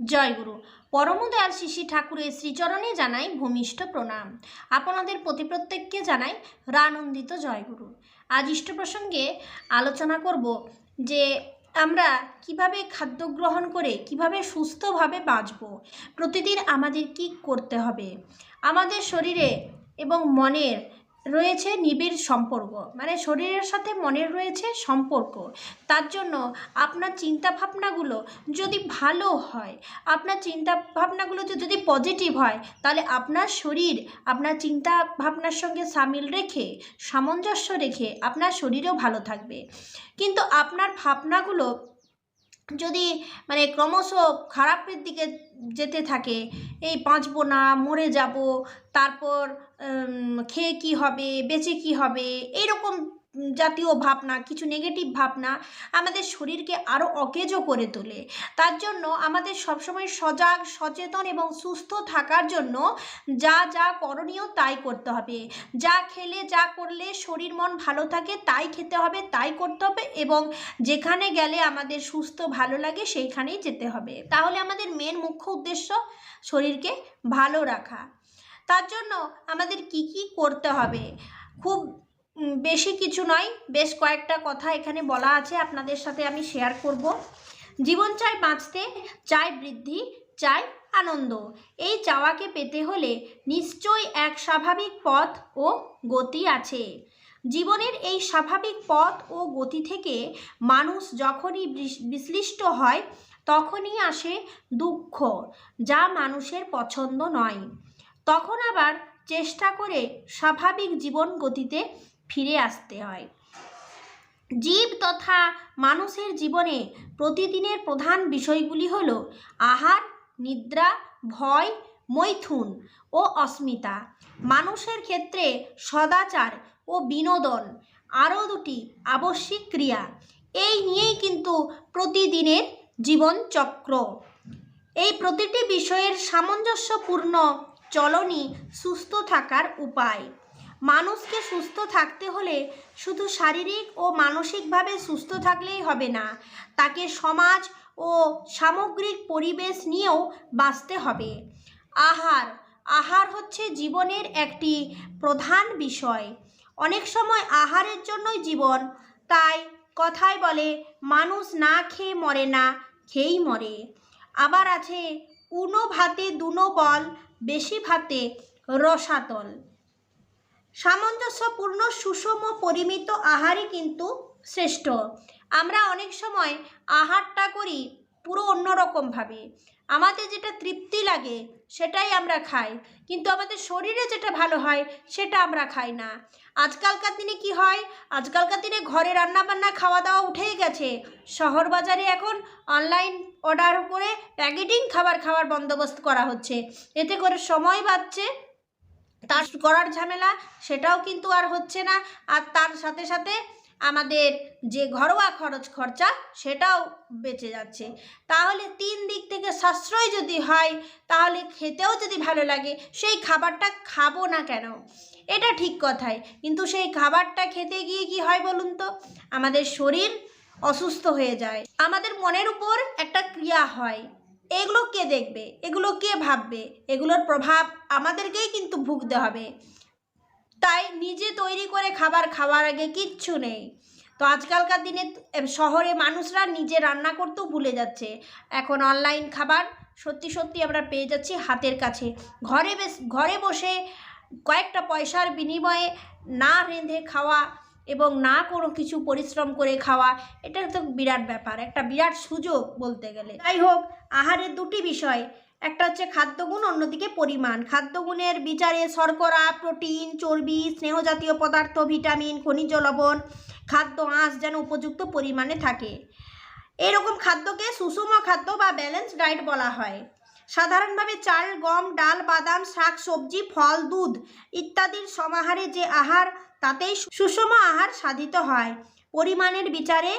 জয়গুরু পরমদয়াল শিশি ঠাকুরের শ্রীচরণে জানাই ভূমিষ্ঠ প্রণাম। আপনাদের প্রতি প্রত্যেককে জানাই রানন্দিত জয়গুরু আজ ইষ্ট প্রসঙ্গে আলোচনা করব যে আমরা কীভাবে খাদ্য গ্রহণ করে কীভাবে সুস্থভাবে বাঁচব, প্রতিদিন আমাদের কি করতে হবে? আমাদের শরীরে এবং মনের রয়েছে নিবিড় সম্পর্ক। মানে শরীরের সাথে মনের রয়েছে সম্পর্ক। তার জন্য আপনার চিন্তা ভাবনাগুলো যদি ভালো হয়, আপনার চিন্তা ভাবনাগুলো যদি পজিটিভ হয়, তাহলে আপনার শরীর, আপনার চিন্তা ভাবনার সঙ্গে সামিল রেখে, সামঞ্জস্য রেখে আপনার শরীরও ভালো থাকবে। কিন্তু আপনার ভাবনাগুলো যদি মানে ক্রমশ খারাপের দিকে যেতে থাকে, এই বাঁচবো না, মরে যাব, তারপর খেয়ে কি হবে, বেঁচে কি হবে, এইরকম জাতীয় ভাবনা, কিছু নেগেটিভ ভাবনা আমাদের শরীরকে আরও অকেজো করে তোলে। তার জন্য আমাদের সবসময় সজাগ, সচেতন এবং সুস্থ থাকার জন্য যা যা করণীয় তাই করতে হবে। যা খেলে, যা করলে শরীর মন ভালো থাকে তাই খেতে হবে, তাই করতে হবে এবং যেখানে গেলে আমাদের সুস্থ, ভালো লাগে সেইখানেই যেতে হবে। তাহলে আমাদের মেন মুখ্য উদ্দেশ্য শরীরকে ভালো রাখা। তার জন্য আমাদের কি কি করতে হবে? খুব বেশি কিছু নয়, বেশ কয়েকটা কথা এখানে বলা আছে, আপনাদের সাথে আমি শেয়ার করব। জীবন চাই বাঁচতে চাই বৃদ্ধি চাই আনন্দ। এই চাওয়াকে পেতে হলে নিশ্চয়ই এক স্বাভাবিক পথ ও গতি আছে। জীবনের এই স্বাভাবিক পথ ও গতি থেকে মানুষ যখনই বিশ্লিষ্ট হয়, তখনই আসে দুঃখ, যা মানুষের পছন্দ নয়। তখন আবার চেষ্টা করে স্বাভাবিক জীবন গতিতে ফিরে আসতে হয়। জীব তথা মানুষের জীবনে প্রতিদিনের প্রধান বিষয়গুলি হল আহার, নিদ্রা, ভয়, মৈথুন ও অস্মিতা। মানুষের ক্ষেত্রে সদাচার ও বিনোদন আরও দুটি আবশ্যিক ক্রিয়া। এই নিয়েই কিন্তু প্রতিদিনের জীবনচক্র। এই প্রতিটি বিষয়ের সামঞ্জস্যপূর্ণ চলনই সুস্থ থাকার উপায়। মানুষকে সুস্থ থাকতে হলে শুধু শারীরিক ও মানসিকভাবে সুস্থ থাকলেই হবে না, তাকে সমাজ ও সামগ্রিক পরিবেশ নিয়েও বাঁচতে হবে। আহার আহার হচ্ছে জীবনের একটি প্রধান বিষয়। অনেক সময় আহারের জন্যই জীবন, তাই কথায় বলে, মানুষ না খেয়ে মরে না, খেয়েই মরে। আবার আছে উনো ভাতে দুনো বল, বেশি ভাতে রসাতল। সামঞ্জস্যপূর্ণ, সুষম, পরিমিত আহারই কিন্তু শ্রেষ্ঠ। আমরা অনেক সময় আহারটা করি পুরো অন্যরকমভাবে। আমাদের যেটা তৃপ্তি লাগে সেটাই আমরা খাই, কিন্তু আমাদের শরীরে যেটা ভালো হয় সেটা আমরা খাই না। আজকালকার দিনে কি হয়? আজকালকার দিনে ঘরে রান্নাবান্না খাওয়া দাওয়া উঠেই গেছে। শহর বাজারে এখন অনলাইন অর্ডার করে প্যাকেটিং খাবার খাওয়ার বন্দোবস্ত করা হচ্ছে। এতে করে সময় বাঁচছে তার করার ঝামেলা সেটাও কিন্তু আর হচ্ছে না। আর তার সাথে সাথে আমাদের যে ঘরোয়া খরচ খরচা সেটাও বেঁচে যাচ্ছে। তাহলে তিন দিক থেকে সাশ্রয় যদি হয়, তাহলে খেতেও যদি ভালো লাগে, সেই খাবারটা খাব না কেন? এটা ঠিক কথাই। কিন্তু সেই খাবারটা খেতে গিয়ে কি হয় বলুন তো? আমাদের শরীর অসুস্থ হয়ে যায়। আমাদের মনের উপর একটা ক্রিয়া হয়। এগুলো কে দেখবে? এগুলো কে ভাববে? এগুলোর প্রভাব আমাদেরকেই কিন্তু ভুগতে হবে। তাই নিজে তৈরি করে খাবার খাওয়ার আগে কিচ্ছু নেই। তো আজকালকার দিনে শহরে মানুষরা নিজে রান্না করতেও ভুলে যাচ্ছে। এখন অনলাইন খাবার সত্যি সত্যি আমরা পেয়ে যাচ্ছি হাতের কাছে। ঘরে বেশ, ঘরে বসে কয়েকটা পয়সার বিনিময়ে না রেঁধে খাওয়া এবং না কোনো কিছু পরিশ্রম করে খাওয়া, এটা তো বিরাট ব্যাপার, একটা বিরাট সুযোগ বলতে গেলে। যাই হোক, আহারের দুটি বিষয়, একটা হচ্ছে খাদ্যগুণ, অন্যদিকে পরিমাণ। খাদ্যগুণের বিচারে শর্করা, প্রোটিন, চর্বি, স্নেহজাতীয় পদার্থ, ভিটামিন, খনিজ লবণ, খাদ্য আঁশ যেন উপযুক্ত পরিমাণে থাকে। এরকম খাদ্যকে সুষম খাদ্য বা ব্যালেন্স ডায়েট বলা হয়। সাধারণভাবে চাল, গম, ডাল, বাদাম, শাক, সবজি, ফল, দুধ ইত্যাদির সমাহারে যে আহার, তাতেই সুষম আহার সাধিত হয়। পরিমাণের বিচারে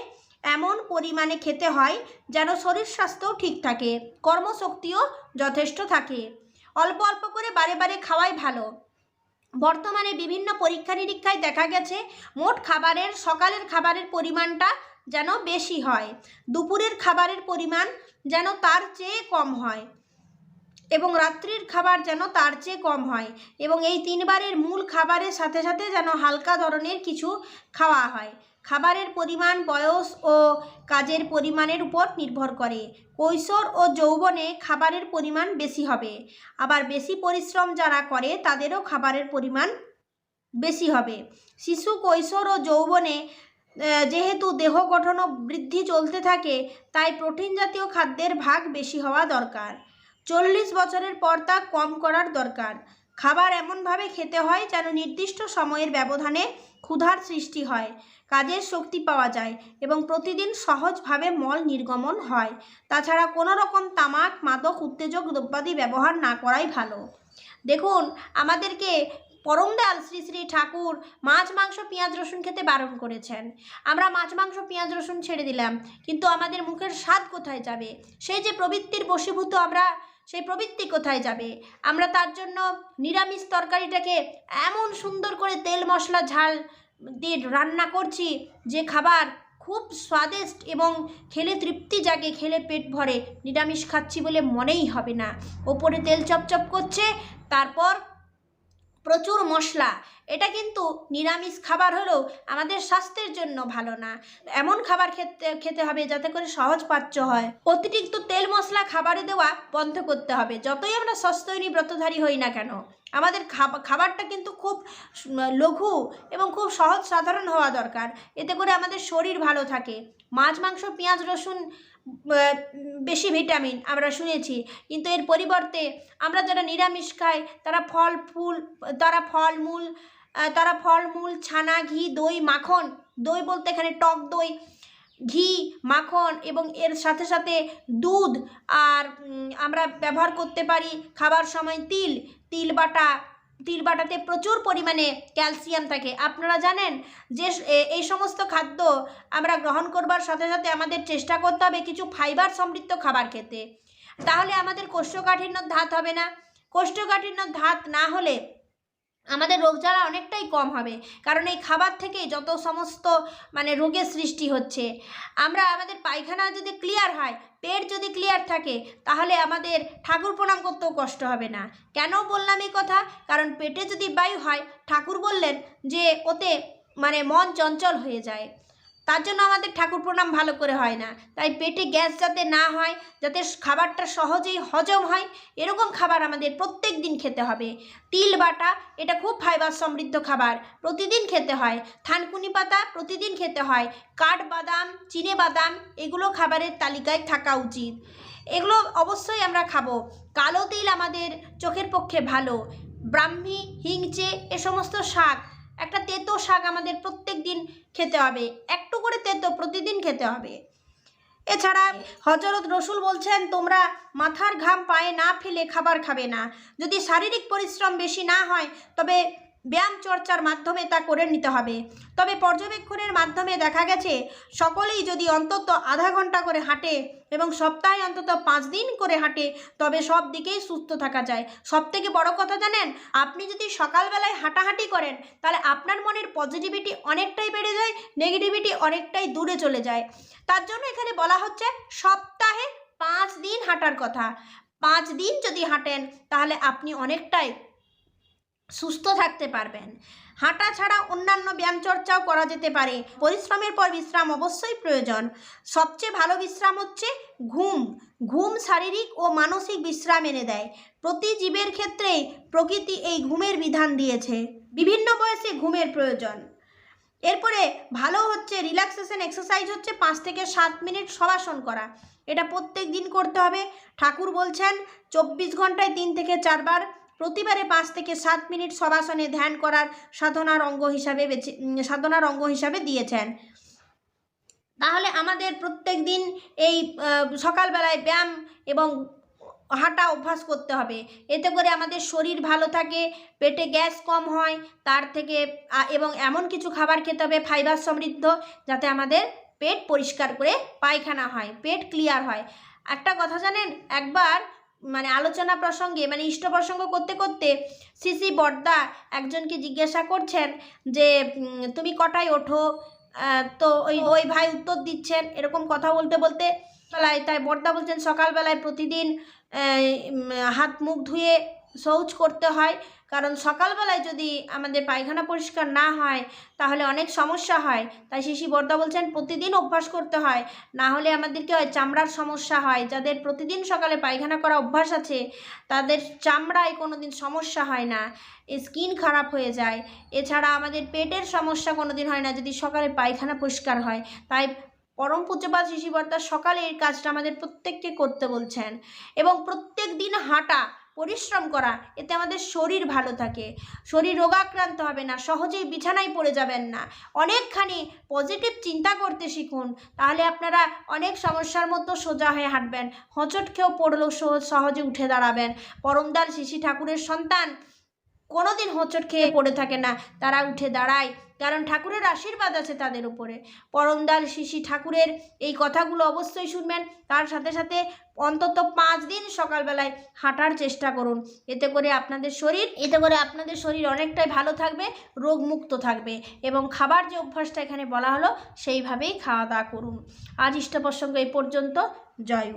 এমন পরিমাণে খেতে হয় যেন শরীর স্বাস্থ্যও ঠিক থাকে, কর্মশক্তিও যথেষ্ট থাকে। অল্প অল্প করে বারে বারে খাওয়াই ভালো। বর্তমানে বিভিন্ন পরীক্ষা নিরীক্ষায় দেখা গেছে, মোট খাবারের, সকালের খাবারের পরিমাণটা যেন বেশি হয়। দুপুরের খাবারের পরিমাণ যেন তার চেয়ে কম হয়। এবং রাত্রির খাবার যেন তার চেয়ে কম হয় এবং এই তিনবারের মূল খাবারের সাথে সাথে যেন হালকা ধরনের কিছু খাওয়া হয়। খাবারের পরিমাণ, বয়স ও কাজের পরিমাণের উপর নির্ভর করে। কৈশোর ও যৌবনে খাবারের পরিমাণ বেশি হবে। আবার বেশি পরিশ্রম যারা করে, তাদেরও খাবারের পরিমাণ বেশি হবে। শিশু কৈশোর ও যৌবনে যেহেতু দেহ গঠন ও বৃদ্ধি চলতে থাকে, তাই প্রোটিন জাতীয় খাদ্যের ভাগ বেশি হওয়া দরকার। চল্লিশ বছরের পর তা কম করার দরকার। খাবার এমনভাবে খেতে হয় যেন নির্দিষ্ট সময়ের ব্যবধানে ক্ষুধার সৃষ্টি হয়, কাজের শক্তি পাওয়া যায় এবং প্রতিদিন সহজভাবে মল নির্গমন হয়। তাছাড়া কোনো রকম তামাক, মাদক, উত্তেজক দ্রব্যাদি ব্যবহার না করাই ভালো। দেখুন, আমাদেরকে পরম দয়াল শ্রী শ্রী ঠাকুর মাছ, মাংস, পেঁয়াজ, রসুন খেতে বারণ করেছেন। আমরা মাছ, মাংস, পেঁয়াজ, রসুন ছেড়ে দিলাম, কিন্তু আমাদের মুখের স্বাদ কোথায় যাবে? সেই যে প্রবৃত্তির বশীভূত আমরা সেই প্রবৃত্তি কোথায় যাবে? আমরা তার জন্য নিরামিষ তরকারিটাকে এমন সুন্দর করে তেল মশলা ঝাল দিয়ে রান্না করছি যে খাবার খুব স্বাদিষ্ট এবং খেলে তৃপ্তি জাগে, খেলে পেট ভরে। নিরামিষ খাচ্ছি বলে মনেই হবে না। ওপরে তেল চপচপ করছে, তারপর প্রচুর মশলা। এটা কিন্তু নিরামিষ খাবার হলেও আমাদের স্বাস্থ্যের জন্য ভালো না। এমন খাবার খেতে খেতে হবে যাতে করে সহজ পাচ্য হয়। অতিরিক্ত তেল মশলা খাবারে দেওয়া বন্ধ করতে হবে। যতই আমরা সস্তৈনী ব্রতধারী হই না কেন আমাদের খাবা- খাবারটা কিন্তু খুব লঘু এবং খুব সহজ সাধারণ হওয়া দরকার। এতে করে আমাদের শরীর ভালো থাকে। মাছ মাংস পেঁয়াজ রসুন বেশি ভিটামিন আমরা শুনেছি। কিন্তু এর পরিবর্তে আমরা যারা নিরামিষ খাই তারা ফল ফুল তারা ফলমূল আহ, তারা ফলমূল ছানা, ঘি, দই, মাখন, দই বলতে এখানে টক দই, ঘি, মাখন এবং এর সাথে সাথে দুধ আর আমরা ব্যবহার করতে পারি খাবার সময় তিল। তিল বাটা, তিল বাটাতে প্রচুর পরিমাণে ক্যালসিয়াম থাকে। আপনারা জানেন যে এই সমস্ত খাদ্য আমরা গ্রহণ করবার সাথে সাথে আমাদের চেষ্টা করতে হবে কিছু ফাইবার সমৃদ্ধ খাবার খেতে। তাহলে আমাদের কোষ্ঠকাঠিন্য ধাত হবে না। কোষ্ঠকাঠিন্য ধাত না হলে আমাদের রোগ জ্বালা অনেকটাই কম হবে। কারণ এই খাবার থেকে যত সমস্ত মানে রোগের সৃষ্টি হচ্ছে, আমরা আমাদের পায়খানা যদি ক্লিয়ার হয়, পেট যদি ক্লিয়ার থাকে, তাহলে আমাদের ঠাকুর প্রণাম করতেও কষ্ট হবে না। কেন বললাম এই কথা? কারণ পেটে যদি বায়ু হয়, ঠাকুর বললেন যে, ওতে মানে মন চঞ্চল হয়ে যায়। তার জন্য আমাদের ঠাকুর প্রণাম ভালো করে হয় না। তাই পেটে গ্যাস যাতে না হয়, যাতে খাবারটা সহজেই হজম হয়, এরকম খাবার আমাদের প্রত্যেক দিন খেতে হবে। তিল বাটা, এটা খুব ফাইবার সমৃদ্ধ খাবার, প্রতিদিন খেতে হয়। থানকুনি পাতা, প্রতিদিন খেতে হয়। কাঠ বাদাম চিনে বাদাম এগুলো খাবারের তালিকায় থাকা উচিত। এগুলো অবশ্যই আমরা খাব। কালো তিল আমাদের চোখের পক্ষে ভালো। ব্রাহ্মী, হিংচে, এ সমস্ত শাক একটা তেতো শাক আমাদের প্রত্যেক দিন খেতে হবে। একটু করে তেতো প্রতিদিন খেতে হবে। এছাড়া হজরত রসুল বলছেন, তোমরা মাথার ঘাম পায়ে না ফেলে খাবার খাবে না। যদি শারীরিক পরিশ্রম বেশি না হয়, তবে ব্যায়াম চর্চার মাধ্যমে তা করে নিতে হবে। তবে পর্যবেক্ষণের মাধ্যমে দেখা গেছে, সকলেই যদি অন্তত আধা ঘণ্টা করে হাঁটে এবং সপ্তাহে অন্তত পাঁচ দিন করে হাঁটে, তবে সব দিকেই সুস্থ থাকা যায়। সব থেকে বড় কথা জানেন, আপনি যদি সকালবেলায় হাঁটাহাঁটি করেন, তাহলে আপনার মনের পজিটিভিটি অনেকটাই বেড়ে যায় নেগেটিভিটি অনেকটাই দূরে চলে যায়। তার জন্য এখানে বলা হচ্ছে, সপ্তাহে পাঁচ দিন হাঁটার কথা। পাঁচ দিন যদি হাঁটেন, তাহলে আপনি অনেকটাই সুস্থ থাকতে পারবেন। হাঁটা ছাড়া অন্যান্য ব্যায়াম চর্চাও করা যেতে পারে। পরিশ্রমের পর বিশ্রাম অবশ্যই প্রয়োজন। সবচেয়ে ভালো বিশ্রাম হচ্ছে ঘুম। ঘুম শারীরিক ও মানসিক বিশ্রাম এনে দেয়। প্রতি জীবের ক্ষেত্রেই প্রকৃতি এই ঘুমের বিধান দিয়েছে। বিভিন্ন বয়সে ঘুমের প্রয়োজন। এরপরে ভালো হচ্ছে রিল্যাক্সেশন এক্সারসাইজ হচ্ছে পাঁচ থেকে সাত মিনিট সবাসন করা। এটা প্রত্যেক দিন করতে হবে। ঠাকুর বলছেন, চব্বিশ ঘন্টায় তিন থেকে চারবার প্রতিবারে পাঁচ থেকে সাত মিনিট সবাসনে ধ্যান করার সাধনার অঙ্গ হিসাবে বেছে সাধনার অঙ্গ হিসাবে দিয়েছেন। তাহলে আমাদের প্রত্যেক দিন এই সকালবেলায় ব্যায়াম এবং হাঁটা অভ্যাস করতে হবে। এতে করে আমাদের শরীর ভালো থাকে, পেটে গ্যাস কম হয়, তার থেকে এবং এমন কিছু খাবার খেতে হবে, ফাইবার সমৃদ্ধ, যাতে আমাদের পেট পরিষ্কার করে পায়খানা হয়, পেট ক্লিয়ার হয়। একটা কথা জানেন, একবার মানে আলোচনা প্রসঙ্গে মানে ইষ্ট প্রসঙ্গ করতে করতে সিসি বর্দা একজনকে জিজ্ঞাসা করছেন যে তুমি কটায় ওঠো? তো ওই ওই ভাই উত্তর দিচ্ছেন এরকম কথা বলতে বলতে বেলায় তাই বর্দা বলছেন, সকালবেলায় প্রতিদিন হাত মুখ ধুয়ে শৌচ করতে হয়। কারণ সকালবেলায় যদি আমাদের পায়খানা পরিষ্কার না হয়, তাহলে অনেক সমস্যা হয়। তাই শিশি বর্দা বলছেন, প্রতিদিন অভ্যাস করতে হয়। না হলে আমাদের কি হয়, চামড়ার সমস্যা হয়। যাদের প্রতিদিন সকালে পায়খানা করা অভ্যাস আছে, তাদের চামড়ায় কোনো দিন সমস্যা হয় না। স্কিন খারাপ হয়ে যায়। এছাড়া আমাদের পেটের সমস্যা কোনো দিন হয় না, যদি সকালে পায়খানা পরিষ্কার হয়। তাই পরম পূজ্যপাত শিশিবর্তা সকালে এই কাজটা আমাদের প্রত্যেককে করতে বলছেন। এবং প্রত্যেক দিন হাঁটা পরিশ্রম করা, এতে আমাদের শরীর ভালো থাকে। শরীর রোগাক্রান্ত হবে না, সহজেই বিছানায় পড়ে যাবেন না। অনেকখানি পজিটিভ চিন্তা করতে শিখুন, তাহলে আপনারা অনেক সমস্যার মতো সোজা হয়ে হাঁটবেন। হচট খেয়েও পড়লেও সহজ উঠে দাঁড়াবেন। পরমদার শিশি ঠাকুরের সন্তান কোনোদিন হোঁচট খেয়ে পড়ে থাকে না। তারা উঠে দাঁড়ায়, কারণ ঠাকুরের আশীর্বাদ আছে তাদের উপরে। পরমদাল শিশি ঠাকুরের এই কথাগুলো অবশ্যই শুনবেন। তার সাথে সাথে অন্তত পাঁচ দিন সকালবেলায় হাঁটার চেষ্টা করুন। এতে করে আপনাদের শরীর, এতে করে আপনাদের শরীর অনেকটাই ভালো থাকবে, রোগমুক্ত থাকবে এবং খাবার যে অভ্যাসটা এখানে বলা হলো, সেইভাবেই খাওয়া দাওয়া করুন। আজ ইষ্ট প্রসঙ্গ এই পর্যন্ত। জয়।